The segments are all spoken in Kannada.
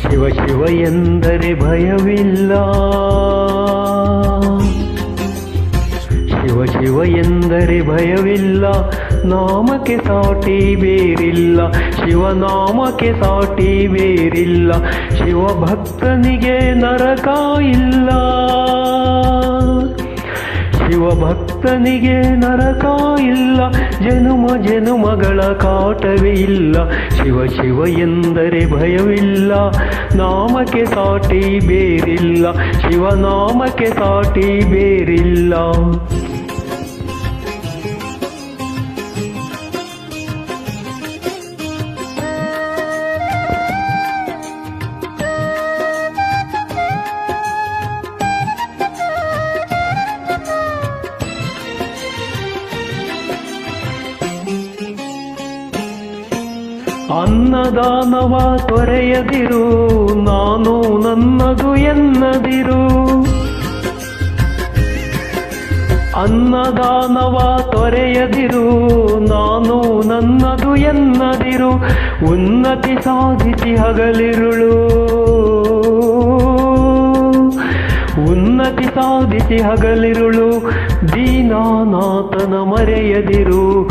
ಶಿವ ಶಿವ ಎಂದರೆ ಭಯವಿಲ್ಲ. ಶಿವ ಶಿವ ಎಂದರೆ ಭಯವಿಲ್ಲ, ನಾಮಕ್ಕೆ ಸಾಟಿ ಬೇರಿಲ್ಲ. ಶಿವನಾಮಕ್ಕೆ ಸಾಟಿ ಬೇರಿಲ್ಲ, ಶಿವ ಭಕ್ತನಿಗೆ ನರಕ ಇಲ್ಲ. ಶಿವ ಭಕ್ತನಿಗೆ ನರಕ ಇಲ್ಲ, ಜನುಮ ಜನುಮಗಳ ಕಾಟವೇ ಇಲ್ಲ. ಶಿವ ಶಿವ ಎಂದರೆ ಭಯವಿಲ್ಲ, ನಾಮಕ್ಕೆ ಸಾಟಿ ಬೇರಿಲ್ಲ. ಶಿವನಾಮಕ್ಕೆ ಸಾಟಿ ಬೇರಿಲ್ಲ. ಅನ್ನದಾನವ ತೊರೆಯದಿರು, ನಾನು ನನ್ನದು ಎನ್ನದಿರು. ಅನ್ನದಾನವ ತೊರೆಯದಿರು, ನಾನು ನನ್ನದು ಎನ್ನದಿರು. ಉನ್ನತಿ ಸಾಧಿಸಿ ಹಗಲಿರುಳು. ಉನ್ನತಿ ಸಾಧಿಸಿ ಹಗಲಿರುಳು. ದೀನಾನಾಥನ ಮರೆಯದಿರು.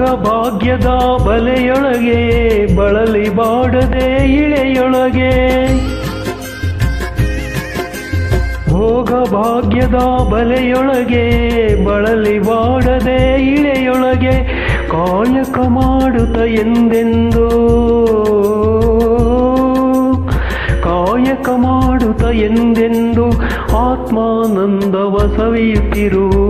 ಭೋಗ ಭಾಗ್ಯದ ಬಲೆಯೊಳಗೆ ಬಳಲಿ ಬಾಡದೆ ಇಳೆಯೊಳಗೆ. ಭೋಗ ಭಾಗ್ಯದ ಬಲೆಯೊಳಗೆ ಬಳಲಿ ಬಾಡದೆ ಇಳೆಯೊಳಗೆ ಕಾಯಕ ಮಾಡುತ್ತ ಎಂದೆಂದು. ಕಾಯಕ ಮಾಡುತ್ತ ಎಂದೆಂದು ಆತ್ಮಾನಂದವ ಸವಿಯುತ್ತಿರು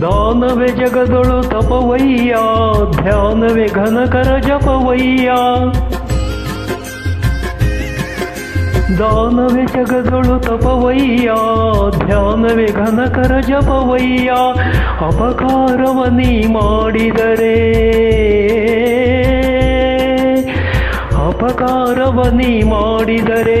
ದಾನವೇ ಜಗದೊಳು ತಪವಯ್ಯ, ಧ್ಯಾನವೇ ಘನಕರ ಜಪವಯ್ಯ. ದಾನವೇ ಜಗದೊಳು ತಪವಯ್ಯ, ಧ್ಯಾನವೇ ಘನಕರ ಜಪವಯ್ಯ. ಅಪಕಾರವ ನೀ ಮಾಡಿದರೆ, ಅಪಕಾರವ ನೀ ಮಾಡಿದರೆ